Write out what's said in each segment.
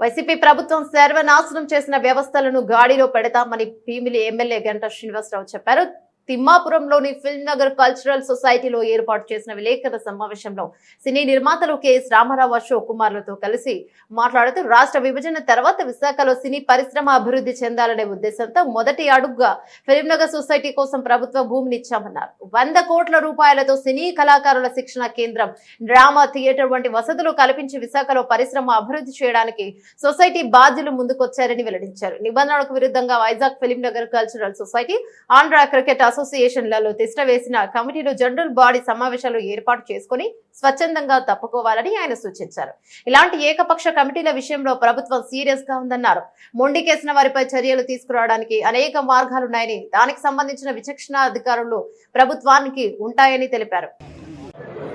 YCP ప్రభుత్వం సర్వనాశనం చేసిన వ్యవస్థలను గాడిలో పెడతామని భీమిలి ఎమ్మెల్యే గంటా శ్రీనివాసరావు చెప్పారు. తిమ్మాపురంలోని ఫిల్మ్ నగర్ కల్చరల్ సొసైటీలో ఏర్పాటు చేసిన విలేకరుల సమావేశంలో సినీ నిర్మాతలు కెఎస్ రామారావు అశోక్ కుమార్లతో కలిసి మాట్లాడుతూ రాష్ట్ర విభజన తర్వాత విశాఖలో సినీ పరిశ్రమ అభివృద్ధి చెందాలనే ఉద్దేశంతో మొదటి అడుగుగా ఫిల్మ్ నగర్ సొసైటీ కోసం ప్రభుత్వ భూమిని ఇచ్చామన్నారు. వంద కోట్ల రూపాయలతో సినీ కళాకారుల శిక్షణ కేంద్రం డ్రామా థియేటర్ వంటి వసతులు కల్పించి విశాఖలో పరిశ్రమ అభివృద్ధి చేయడానికి సొసైటీ బాధ్యులు ముందుకొచ్చారని వెల్లడించారు. నిబంధనలకు విరుద్ధంగా Vizag film Nagar cultural society Andhra cricket అసోసియేషన్లలో తిష్ట వేసిన కమిటీలు జనరల్ బాడీ సమావేశాలు ఏర్పాటు చేసుకుని స్వచ్ఛందంగా తప్పుకోవాలని ఆయన సూచించారు. ఇలాంటి ఏకపక్ష కమిటీల విషయంలో ప్రభుత్వం సీరియస్గా ఉందన్నారు. మొండికేసిన వారిపై చర్యలు తీసుకురావడానికి అనేక మార్గాలున్నాయని దానికి సంబంధించిన విచక్షణ అధికారులు ప్రభుత్వానికి ఉంటాయని తెలిపారు.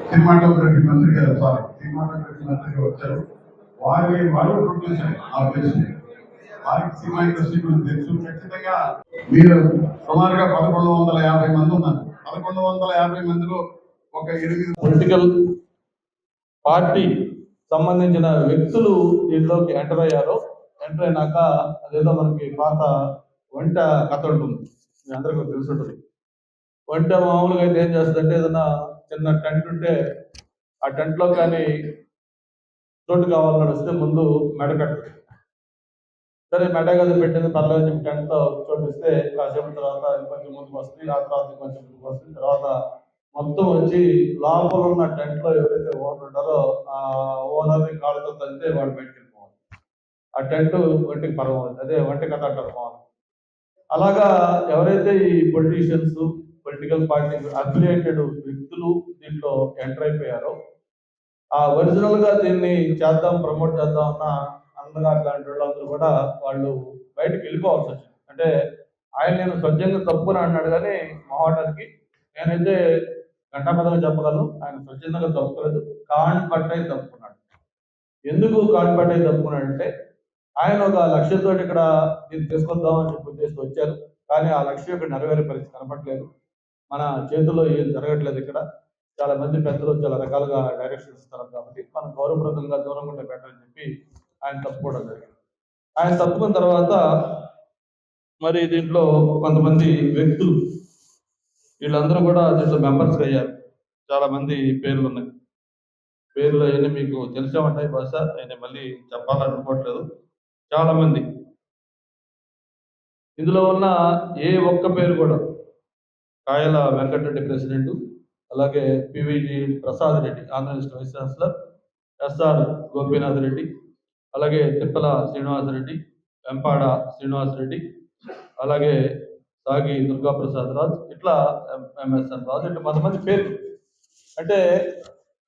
సినిమాటోగ్రఫీ వారికి సినిమా ఇండస్ట్రీ గురించి తెలుసు ఖచ్చితంగా మీరు సుమారుగా పదకొండు వందల యాభై మంది ఉన్నారు. పదకొండు వందల యాభై మందిలో ఒక ఎనిమిది పొలిటికల్ పార్టీ సంబంధించిన వ్యక్తులు దీంట్లోకి ఎంటర్ అయ్యారో. ఎంటర్ అయినాక అదేదో మనకి పాత వంట కథ ఉంటుంది. మీ అందరికీ తెలిసి ఉంటుంది. వంట మామూలుగా అయితే ఏం చేస్తుందంటే ఏదైనా చిన్న టెంట్ ఉంటే ఆ టెంట్లో కానీ చోటు కావాలని వస్తే ముందు మెడ సరే మెడ గది పెట్టింది పర్లేదు చెప్పి టెంట్లో చోటు కాసేపు తర్వాత కొంచెం ముందుకు వస్తుంది ఆ తర్వాత కొంచెం ముందుకు వస్తుంది. తర్వాత మొత్తం వచ్చి లోపల ఉన్న టెంట్లో ఎవరైతే ఓనర్ ఉంటారో ఆ ఓనర్ని కాళ్ళతో తంతే వాడు బయటికి వెళ్ళిపోవాలి. ఆ టెంట్ ఒంటికి పరవాలి అదే ఒంటి కథ అంటారు మామూలు. అలాగా ఎవరైతే ఈ పొలిటీషియన్స్ పొలిటికల్ పార్టీ అఫిలియేటెడ్ వ్యక్తులు దీంట్లో ఎంటర్ అయిపోయారో ఆ ఒరిజినల్గా దీన్ని చేద్దాం ప్రమోట్ చేద్దాం అన్న అందగారు లాంటి వాళ్ళందరూ కూడా వాళ్ళు బయటకు వెళ్ళిపోవాల్సి వచ్చింది. అంటే ఆయన నేను స్వచ్ఛంగా తప్పుని అన్నాడు కానీ మొహాటానికి నేనైతే ఘంటాపదంగా చెప్పగలను. ఆయన స్వచ్ఛందంగా తప్పుకోలేదు కాన్ పట్టై తప్పుకున్నాడు. ఎందుకు కాన్ పట్టై తప్పుకున్నాడు అంటే ఆయన ఒక లక్ష్యంతో ఇక్కడ దీన్ని తీసుకొద్దాం అని చెప్పి ఉద్దేశం వచ్చారు. కానీ ఆ లక్ష్యం ఇక్కడ నెరవేరే పరిస్థితి కనపట్లేదు మన చేతుల్లో ఏం జరగట్లేదు ఇక్కడ. చాలా మంది పెద్దలు చాలా రకాలుగా డైరెక్షన్ ఇస్తారు కాబట్టి మనం గౌరవప్రదంగా దూరంగా ఉంటే బెటర్ చెప్పి ఆయన తప్పుకోవడం జరిగింది. ఆయన తప్పుకున్న తర్వాత మరి దీంట్లో కొంతమంది వ్యక్తులు వీళ్ళందరూ కూడా దీంట్లో మెంబర్స్ అయ్యారు. చాలా మంది పేర్లు ఉన్నాయి. పేర్లు అవన్నీ మీకు తెలిసే ఉంటాయి బహుశా. ఆయన మళ్ళీ చెప్పాలనుకోవట్లేదు. చాలా మంది. ఇందులో ఉన్న ఏ ఒక్క పేరు కూడా కాయల వెంకటరెడ్డి ప్రెసిడెంట్ అలాగే PVG Prasad Reddy Andhra Pradesh vice chancellor SR Gopinath Reddy అలాగే తిప్పల శ్రీనివాస్ రెడ్డి వెంపాడ శ్రీనివాస్ రెడ్డి అలాగే సాగి దుర్గా ప్రసాద్ ఇట్లా ఎంఎస్ఎన్ రాజు ఇట్లా కొంతమంది పేరు అంటే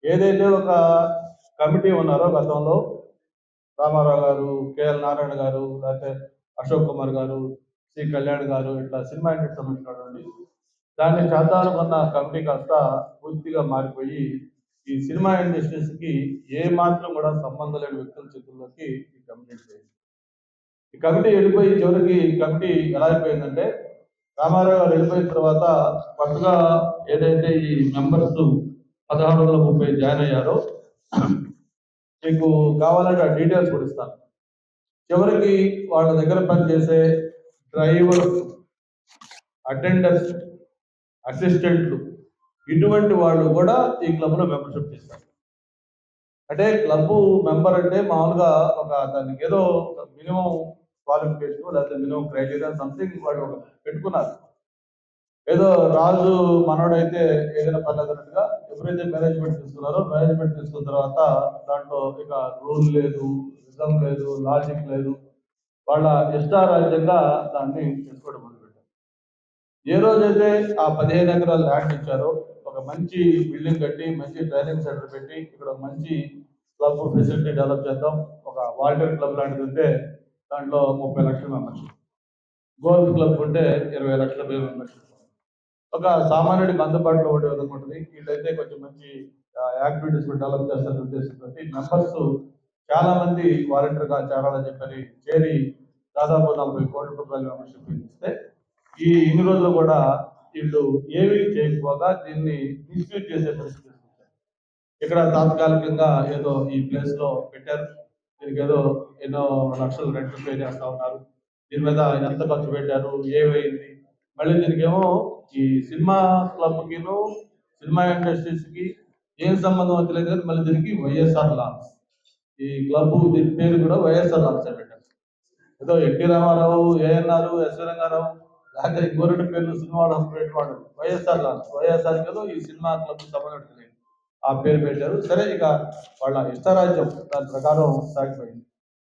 ఏదైతే ఒక కమిటీ ఉన్నారో గతంలో రామారావు గారు కేఎల్ నారాయణ గారు లేకపోతే అశోక్ కుమార్ గారు సి కళ్యాణ్ గారు ఇట్లా సినిమా ఇండస్ట్రీ సంబంధించినటువంటి దాన్ని చేద్దామనుకున్న కమిటీ కాస్త పూర్తిగా మారిపోయి ఈ సినిమా ఇండస్ట్రీస్కి ఏ మాత్రం కూడా సంబంధం లేని వ్యక్తుల చేతుల్లోకి ఈ కమిటీ ఈ కమిటీ వెళ్ళిపోయి చివరికి కమిటీ ఎలా అయిపోయిందంటే రామారావు గారు వెళ్ళిపోయిన తర్వాత కొత్తగా ఏదైతే ఈ మెంబర్స్ పదహారు వందల ముప్పై జాయిన్ అయ్యారో మీకు కావాలంటే ఆ డీటెయిల్స్ కూడా ఇస్తాను. చివరికి వాళ్ళ దగ్గర పనిచేసే డ్రైవర్స్ అటెండర్స్ అసిస్టెంట్లు ఇటువంటి వాళ్ళు కూడా ఈ క్లబ్లో మెంబర్షిప్ తీస్తారు అంటే క్లబ్ మెంబర్ అంటే మామూలుగా ఒక దానికి ఏదో మినిమం క్వాలిఫికేషన్ లేకపోతే మినిమం క్రైటీరియా సంథింగ్ వాడు ఒక పెట్టుకున్నారు. ఏదో రాజు మనోడైతే ఏదైనా పర్లేదు అన్నట్టుగా ఎప్పుడైతే మేనేజ్మెంట్ తీసుకున్నారో మేనేజ్మెంట్ తీసుకున్న తర్వాత దాంట్లో ఇక రూల్ లేదు నిజం లేదు లాజిక్ లేదు. వాళ్ళ ఇష్టారాజ్యంగా దాన్ని తీసుకోవడం మొదలుపెట్టారు. ఏ రోజైతే ఆ పదిహేను ఎకరాల ల్యాండ్ ఇచ్చారో ఒక మంచి బిల్డింగ్ కట్టి మంచి ట్రైనింగ్ సెంటర్ పెట్టి ఇక్కడ మంచి క్లబ్ ఫెసిలిటీ డెవలప్ చేద్దాం. ఒక వాలంటీర్ క్లబ్ లాంటిది ఉంటే దాంట్లో ముప్పై లక్షల మెంబర్షిప్. గోల్ఫ్ క్లబ్ ఉంటే ఇరవై లక్షల మెంబర్షిప్. ఒక సామాన్యుడికి అందుబాటులో ఉండే విధంగా ఉంటుంది. వీళ్ళైతే కొంచెం మంచి యాక్టివిటీస్ డెవలప్ చేస్తారని ఉద్దేశంతో మెంబర్స్ చాలా మంది వాలంటీర్గా చేరాలని చెప్పని చేరి దాదాపు నలభై కోట్ల రూపాయల మెంబర్షిప్ ఇస్తే ఈ ఇన్ని రోజులు కూడా వీళ్ళు ఏమీ చేయకపోగా దీన్ని మిస్యూజ్ చేసే పరిస్థితి ఇక్కడ తాత్కాలికంగా ఏదో ఈ ప్లేస్లో పెట్టారు. దీనికి ఏదో ఎన్నో లక్షలు రెంట్ పే చేస్తా ఉన్నారు. దీని మీద ఆయన ఎంత ఖర్చు పెట్టారు? ఏమైంది? మళ్ళీ దీనికి ఏమో ఈ సినిమా క్లబ్ క్లబ్కిను సినిమా ఇండస్ట్రీస్కి ఏం సంబంధం తెలియదు కానీ మళ్ళీ దీనికి వైఎస్ఆర్ లాన్స్ ఈ క్లబ్ దీని పేరు కూడా వైఎస్ఆర్ లాన్స్ పెట్టారు. ఏదో NT Ramarao ANR SV Rangarao రాత్రి ఇంకో రెండు పేర్లు సినిమా పెట్టేవాడు వైఎస్ఆర్ వైఎస్ఆర్ కాదు ఈ సినిమా క్లబ్ సంబంధం ఆ పేరు పెట్టారు. సరే ఇక వాళ్ళ ఇష్టరాజ్యం దాని ప్రకారం సాగిపోయింది.